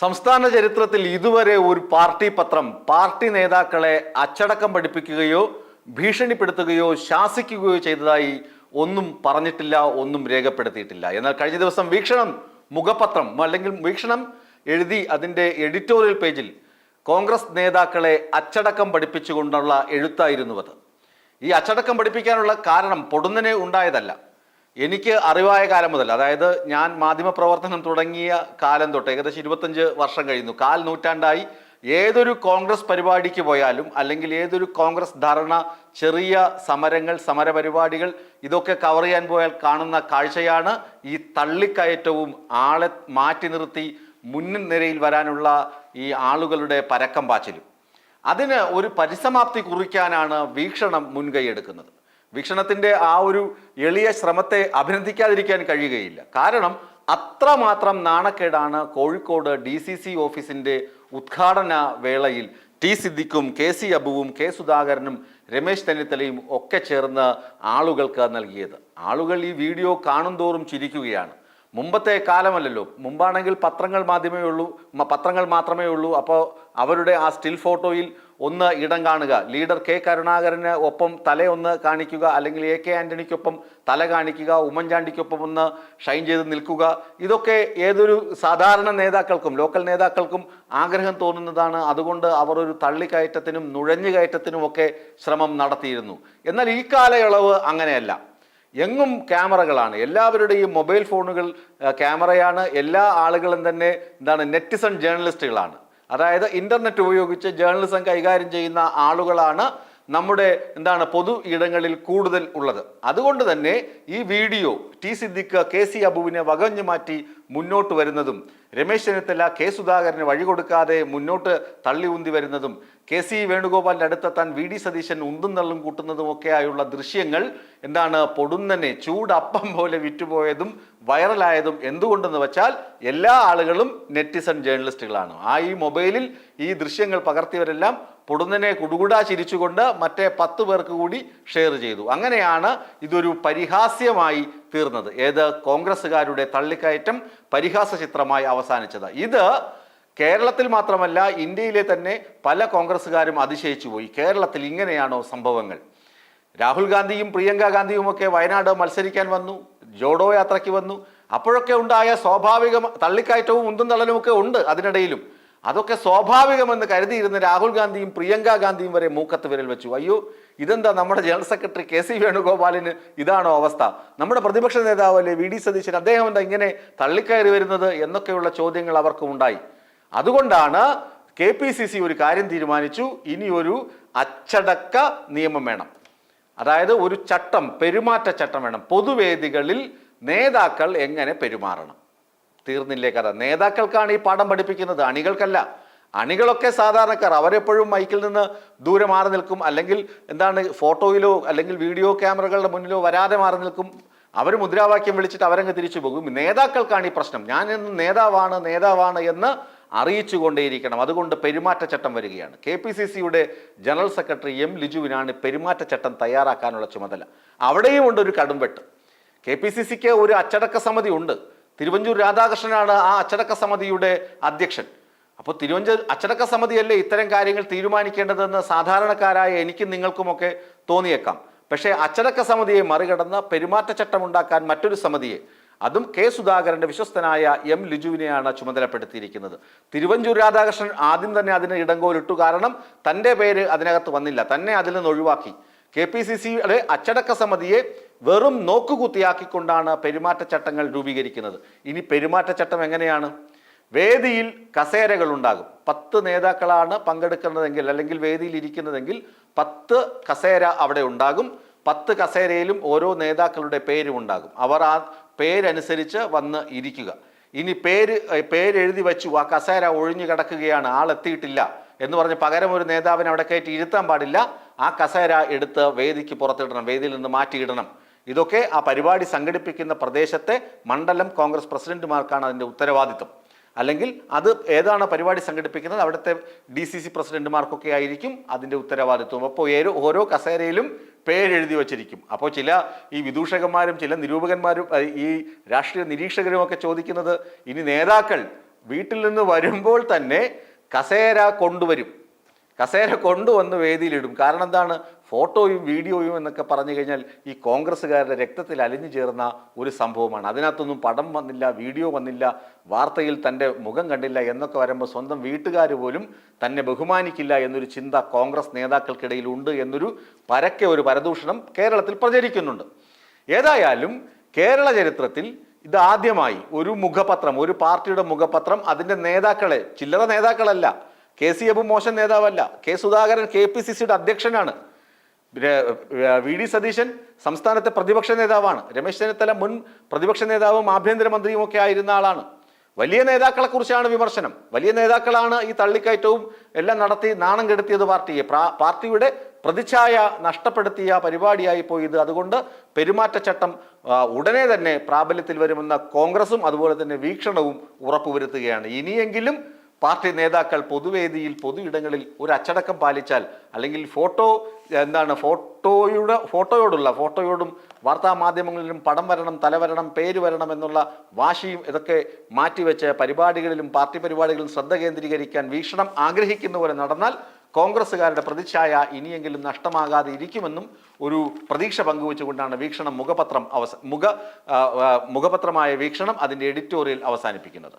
സംസ്ഥാന ചരിത്രത്തിൽ ഇതുവരെ ഒരു പാർട്ടി പത്രം പാർട്ടി നേതാക്കളെ അച്ചടക്കം പഠിപ്പിക്കുകയോ ഭീഷണിപ്പെടുത്തുകയോ ശാസിക്കുകയോ ചെയ്തതായി ഒന്നും പറഞ്ഞിട്ടില്ല ഒന്നും രേഖപ്പെടുത്തിയിട്ടില്ല. എന്നാൽ കഴിഞ്ഞ ദിവസം വീക്ഷണം മുഖപത്രം അല്ലെങ്കിൽ വീക്ഷണം എഴുതി അതിന്റെ എഡിറ്റോറിയൽ പേജിൽ കോൺഗ്രസ് നേതാക്കളെ അച്ചടക്കം പഠിപ്പിച്ചുകൊണ്ടുള്ള എഴുത്തായിരുന്നു അത്. ഈ അച്ചടക്കം പഠിപ്പിക്കാനുള്ള കാരണം പൊടുന്നനെ ഉണ്ടായതല്ല. എനിക്ക് അറിവായ കാലം മുതൽ അതായത് ഞാൻ മാധ്യമപ്രവർത്തനം തുടങ്ങിയ കാലം തൊട്ട് ഏകദേശം ഇരുപത്തഞ്ച് വർഷം കഴിയുന്നു. കാൽ നൂറ്റാണ്ടായി ഏതൊരു കോൺഗ്രസ് പരിപാടിക്ക് പോയാലും അല്ലെങ്കിൽ ഏതൊരു കോൺഗ്രസ് ധർണ ചെറിയ സമരങ്ങൾ സമര പരിപാടികൾ ഇതൊക്കെ കവർ ചെയ്യാൻ പോയാൽ കാണുന്ന കാഴ്ചയാണ് ഈ തള്ളിക്കയറ്റവും ആളെ മാറ്റി നിർത്തി മുന്നിൽ നിരയിൽ വരാനുള്ള ഈ ആളുകളുടെ പരക്കം പാച്ചിലും. അതിന് ഒരു പരിസമാപ്തി കുറിക്കാനാണ് വീക്ഷണം മുൻകൈ വീക്ഷണത്തിന്റെ ആ ഒരു എളിയ ശ്രമത്തെ അഭിനന്ദിക്കാതിരിക്കാൻ കഴിയുകയില്ല. കാരണം അത്രമാത്രം നാണക്കേടാണ് കോഴിക്കോട് ഡി സി സി ഓഫീസിന്റെ ഉദ്ഘാടന വേളയിൽ ടി സിദ്ദിഖും കെ സി അബുവും കെ സുധാകരനും രമേശ് ചെന്നിത്തലയും ഒക്കെ ചേർന്ന് ആളുകൾക്ക് നൽകിയത്. ആളുകൾ ഈ വീഡിയോ കാണുന്തോറും ചിരിക്കുകയാണ്. മുമ്പത്തെ കാലമല്ലല്ലോ. മുമ്പാണെങ്കിൽ പത്രങ്ങൾ മാധ്യമേ ഉള്ളൂ പത്രങ്ങൾ മാത്രമേ ഉള്ളൂ. അപ്പോൾ അവരുടെ ആ സ്റ്റിൽ ഫോട്ടോയിൽ ഒന്ന് ഇടം കാണുക. ലീഡർ കെ കരുണാകരന് ഒപ്പം തലയൊന്ന് കാണിക്കുക അല്ലെങ്കിൽ എ കെ ആന്റണിക്കൊപ്പം തല കാണിക്കുക ഉമ്മൻചാണ്ടിക്കൊപ്പം ഒന്ന് ഷൈൻ ചെയ്ത് നിൽക്കുക. ഇതൊക്കെ ഏതൊരു സാധാരണ നേതാക്കൾക്കും ലോക്കൽ നേതാക്കൾക്കും ആഗ്രഹം തോന്നുന്നതാണ്. അതുകൊണ്ട് അവർ ഒരു തള്ളിക്കയറ്റത്തിനും നുഴഞ്ഞുകയറ്റത്തിനും ഒക്കെ ശ്രമം നടത്തിയിരുന്നു. എന്നാൽ ഈ കാലയളവ് അങ്ങനെയല്ല. എങ്ങും ക്യാമറകളാണ്. എല്ലാവരുടെയും മൊബൈൽ ഫോണുകൾ ക്യാമറയാണ്. എല്ലാ ആളുകളും തന്നെ എന്താണ് നെറ്റിസൺ ജേർണലിസ്റ്റുകളാണ് അതായത് ഇന്റർനെറ്റ് ഉപയോഗിച്ച് ജേർണലിസം കൈകാര്യം ചെയ്യുന്ന ആളുകളാണ് നമ്മുടെ എന്താണ് പൊതു ഇടങ്ങളിൽ കൂടുതൽ ഉള്ളത്. അതുകൊണ്ട് തന്നെ ഈ video T Siddique K C അബുവിനെ വകഞ്ഞു മാറ്റി മുന്നോട്ട് വരുന്നതും രമേശ് ചെന്നിത്തല കെ സുധാകരന് വഴി കൊടുക്കാതെ മുന്നോട്ട് തള്ളി ഉന്തി വരുന്നതും കെ സി വേണുഗോപാലിന്റെ അടുത്തെത്താൻ വി ഡി സതീശൻ ഉന്തും തള്ളും ആയുള്ള ദൃശ്യങ്ങൾ എന്താണ് പൊടുന്നനെ ചൂടപ്പം പോലെ വിറ്റുപോയതും വൈറലായതും എന്തുകൊണ്ടെന്ന് വെച്ചാൽ എല്ലാ ആളുകളും നെറ്റിസൺ ജേർണലിസ്റ്റുകളാണ്. ആ ഈ മൊബൈലിൽ ഈ ദൃശ്യങ്ങൾ പകർത്തിയവരെല്ലാം പൊടുന്നനെ കുടുകുടാ ചിരിച്ചുകൊണ്ട് മറ്റേ പത്ത് പേർക്ക് കൂടി ഷെയർ ചെയ്തു. അങ്ങനെയാണ് ഇതൊരു പരിഹാസ്യമായി തീർന്നത്. ഏത് കോൺഗ്രസ്സുകാരുടെ തള്ളിക്കയറ്റം പരിഹാസ ചിത്രമായി അവസാനിച്ചത്. ഇത് കേരളത്തിൽ മാത്രമല്ല ഇന്ത്യയിലെ തന്നെ പല കോൺഗ്രസ്സുകാരും അതിശയിച്ചു പോയി. കേരളത്തിൽ ഇങ്ങനെയാണോ സംഭവങ്ങൾ? രാഹുൽ ഗാന്ധിയും പ്രിയങ്ക ഗാന്ധിയും ഒക്കെ വയനാട് മത്സരിക്കാൻ വന്നു ജോഡോ യാത്രയ്ക്ക് വന്നു. അപ്പോഴൊക്കെ ഉണ്ടായ സ്വാഭാവിക തള്ളിക്കയറ്റവും ഉന്തും തള്ളലും ഒക്കെ ഉണ്ട് അതിനിടയിലും. അതൊക്കെ സ്വാഭാവികമെന്ന് കരുതിയിരുന്ന രാഹുൽ ഗാന്ധിയും പ്രിയങ്ക ഗാന്ധിയും വരെ മൂക്കത്ത് വിരൽ വെച്ചു. അയ്യോ ഇതെന്താ നമ്മുടെ ജനറൽ സെക്രട്ടറി കെ സി വേണുഗോപാലിന് ഇതാണോ അവസ്ഥ? നമ്മുടെ പ്രതിപക്ഷ നേതാവ് അല്ലെ വി ഡി സതീശൻ അദ്ദേഹം എന്താ ഇങ്ങനെ തള്ളിക്കയറി വരുന്നത് എന്നൊക്കെയുള്ള ചോദ്യങ്ങൾ അവർക്കും ഉണ്ടായി. അതുകൊണ്ടാണ് കെ പി സി സി ഒരു കാര്യം തീരുമാനിച്ചു ഇനി ഒരു അച്ചടക്ക നിയമം വേണം. അതായത് ഒരു ചട്ടം പെരുമാറ്റ ചട്ടം വേണം. പൊതുവേദികളിൽ നേതാക്കൾ എങ്ങനെ പെരുമാറണം? തീർന്നില്ലേ കഥ. നേതാക്കൾക്കാണ് ഈ പാഠം പഠിപ്പിക്കുന്നത്. അണികൾക്കല്ല. അണികളൊക്കെ സാധാരണക്കാർ. അവരെപ്പോഴും മൈക്കിൽ നിന്ന് ദൂരെ മാറി നിൽക്കും. അല്ലെങ്കിൽ എന്താണ് ഫോട്ടോയിലോ അല്ലെങ്കിൽ വീഡിയോ ക്യാമറകളുടെ മുന്നിലോ വരാതെ മാറി നിൽക്കും. അവർ മുദ്രാവാക്യം വിളിച്ചിട്ട് അവരങ്ങ് തിരിച്ചു പോകും. നേതാക്കൾക്കാണ് ഈ പ്രശ്നം. ഞാൻ ഇന്ന് നേതാവാണ് നേതാവാണ് എന്ന് അറിയിച്ചു കൊണ്ടേയിരിക്കണം അതുകൊണ്ട് പെരുമാറ്റച്ചട്ടം വരികയാണ്. കെ പി സി സിയുടെ ജനറൽ സെക്രട്ടറി എം ലിജുവിനാണ് പെരുമാറ്റച്ചട്ടം തയ്യാറാക്കാനുള്ള ചുമതല. അവിടെയും ഉണ്ട് ഒരു കടുംവെട്ട്. കെ പി സി സിക്ക് ഒരു അച്ചടക്ക സമിതി ഉണ്ട്. തിരുവഞ്ചൂർ രാധാകൃഷ്ണനാണ് ആ അച്ചടക്ക സമിതിയുടെ അധ്യക്ഷൻ. അപ്പോൾ തിരുവഞ്ചൂർ അച്ചടക്ക സമിതിയല്ലേ ഇത്തരം കാര്യങ്ങൾ തീരുമാനിക്കേണ്ടതെന്ന് സാധാരണക്കാരായ എനിക്കും നിങ്ങൾക്കുമൊക്കെ തോന്നിയേക്കാം. പക്ഷേ അച്ചടക്ക സമിതിയെ മറികടന്ന് പെരുമാറ്റച്ചട്ടം ഉണ്ടാക്കാൻ മറ്റൊരു സമിതിയെ അതും കെ സുധാകരന്റെ വിശ്വസ്തനായ എം ലിജുവിനെയാണ് ചുമതലപ്പെടുത്തിയിരിക്കുന്നത്. തിരുവഞ്ചൂർ രാധാകൃഷ്ണൻ ആദ്യം തന്നെ അതിന് ഇടങ്കോലിട്ടു കാരണം തന്റെ പേര് അതിനകത്ത് വന്നില്ല. തന്നെ അതിൽ നിന്ന് ഒഴിവാക്കി. കെ പി സി സിയുടെ അച്ചടക്ക സമിതിയെ വെറും നോക്കുകുത്തിയാക്കിക്കൊണ്ടാണ് പെരുമാറ്റച്ചട്ടങ്ങൾ രൂപീകരിക്കുന്നത്. ഇനി പെരുമാറ്റച്ചട്ടം എങ്ങനെയാണ്? വേദിയിൽ കസേരകൾ ഉണ്ടാകും പത്ത് നേതാക്കളാണ് പങ്കെടുക്കുന്നതെങ്കിൽ അല്ലെങ്കിൽ വേദിയിൽ ഇരിക്കുന്നതെങ്കിൽ പത്ത് കസേര അവിടെ ഉണ്ടാകും. പത്ത് കസേരയിലും ഓരോ നേതാക്കളുടെ പേരും ഉണ്ടാകും. അവർ ആ പേരനുസരിച്ച് വന്ന് ഇരിക്കുക. ഇനി പേര് പേരെഴുതി വെച്ചു ആ കസേര ഒഴിഞ്ഞു കിടക്കുകയാണ് ആളെത്തിയിട്ടില്ല എന്ന് പറഞ്ഞ് പകരം ഒരു നേതാവിനെ അവിടെ കയറ്റി ഇരുത്താൻ പാടില്ല. ആ കസേര എടുത്ത് വേദിക്ക് പുറത്തിടണം വേദിയിൽ നിന്ന് മാറ്റിയിടണം. ഇതൊക്കെ ആ പരിപാടി സംഘടിപ്പിക്കുന്ന പ്രദേശത്തെ മണ്ഡലം കോൺഗ്രസ് പ്രസിഡന്റുമാർക്കാണ് അതിന്റെ ഉത്തരവാദിത്വം. അല്ലെങ്കിൽ അത് ഏതാണ് പരിപാടി സംഘടിപ്പിക്കുന്നത് അവിടുത്തെ ഡി സി സി പ്രസിഡന്റുമാർക്കൊക്കെ ആയിരിക്കും അതിന്റെ ഉത്തരവാദിത്വം. അപ്പോൾ ഏരോ ഓരോ കസേരയിലും പേരെഴുതി വച്ചിരിക്കും. അപ്പോൾ ചില ഈ വിദൂഷകന്മാരും ചില നിരൂപകന്മാരും ഈ രാഷ്ട്രീയ നിരീക്ഷകരും ഒക്കെ ചോദിക്കുന്നത് ഇനി നേതാക്കൾ വീട്ടിൽ നിന്ന് വരുമ്പോൾ തന്നെ കസേര കൊണ്ടുവരും. കസേര കൊണ്ടുവന്ന് വേദിയിലിടും. കാരണം എന്താണ്? ഫോട്ടോയും വീഡിയോയും എന്നൊക്കെ പറഞ്ഞു കഴിഞ്ഞാൽ ഈ കോൺഗ്രസ്സുകാരുടെ രക്തത്തിൽ അലിഞ്ഞു ചേർന്ന ഒരു സംഭവമാണ്. അതിനകത്തൊന്നും പടം വന്നില്ല വീഡിയോ വന്നില്ല വാർത്തയിൽ തന്റെ മുഖം കണ്ടില്ല എന്നൊക്കെ വരുമ്പോൾ സ്വന്തം വീട്ടുകാർ പോലും തന്നെ ബഹുമാനിക്കില്ല എന്നൊരു ചിന്ത കോൺഗ്രസ് നേതാക്കൾക്കിടയിൽ ഉണ്ട് എന്നൊരു പരക്കെ ഒരു പരദൂഷണം കേരളത്തിൽ പ്രചരിക്കുന്നുണ്ട്. ഏതായാലും കേരള ചരിത്രത്തിൽ ഇത് ആദ്യമായി ഒരു മുഖപത്രം ഒരു പാർട്ടിയുടെ മുഖപത്രം അതിന്റെ നേതാക്കളെ ചില്ലറ നേതാക്കളല്ല കെ സി അബു മോശൻ നേതാവല്ല. K Sudhakaran K P C സിയുടെ അധ്യക്ഷനാണ്. വി ഡി സതീശൻ സംസ്ഥാനത്തെ പ്രതിപക്ഷ നേതാവാണ്. രമേശ് ചെന്നിത്തല മുൻ പ്രതിപക്ഷ നേതാവും ആഭ്യന്തരമന്ത്രിയും ഒക്കെ ആയിരുന്ന ആളാണ്. വലിയ നേതാക്കളെ കുറിച്ചാണ് വിമർശനം. വലിയ നേതാക്കളാണ് ഈ തള്ളിക്കയറ്റവും എല്ലാം നടത്തി നാണം കെടുത്തിയത് പാർട്ടിയെ. പാർട്ടിയുടെ പ്രതിച്ഛായ നഷ്ടപ്പെടുത്തിയ പരിപാടിയായി പോയി ഇത് അതുകൊണ്ട് പെരുമാറ്റച്ചട്ടം ഉടനെ തന്നെ പ്രാബല്യത്തിൽ വരുമെന്ന കോൺഗ്രസും അതുപോലെ തന്നെ വീക്ഷണവും ഉറപ്പുവരുത്തുകയാണ്. ഇനിയെങ്കിലും പാർട്ടി നേതാക്കൾ പൊതുവേദിയിൽ പൊതു ഇടങ്ങളിൽ ഒരു അച്ചടക്കം പാലിച്ചാൽ അല്ലെങ്കിൽ ഫോട്ടോ എന്താണ് ഫോട്ടോയുടെ ഫോട്ടോയോടുള്ള ഫോട്ടോയോടും വാർത്താ മാധ്യമങ്ങളിലും പടം വരണം തലവരണം പേര് വരണം എന്നുള്ള വാശിയും ഇതൊക്കെ മാറ്റിവെച്ച് പരിപാടികളിലും പാർട്ടി പരിപാടികളിലും ശ്രദ്ധ കേന്ദ്രീകരിക്കാൻ വീക്ഷണം ആഗ്രഹിക്കുന്ന പോലെ നടന്നാൽ കോൺഗ്രസ്സുകാരുടെ പ്രതിച്ഛായ ഇനിയെങ്കിലും നഷ്ടമാകാതെ ഇരിക്കുമെന്നും ഒരു പ്രതീക്ഷ പങ്കുവെച്ചുകൊണ്ടാണ് വീക്ഷണം മുഖപത്രം അവസ മുഖ മുഖപത്രമായ വീക്ഷണം അതിന്റെ എഡിറ്റോറിയൽ അവസാനിപ്പിക്കുന്നത്.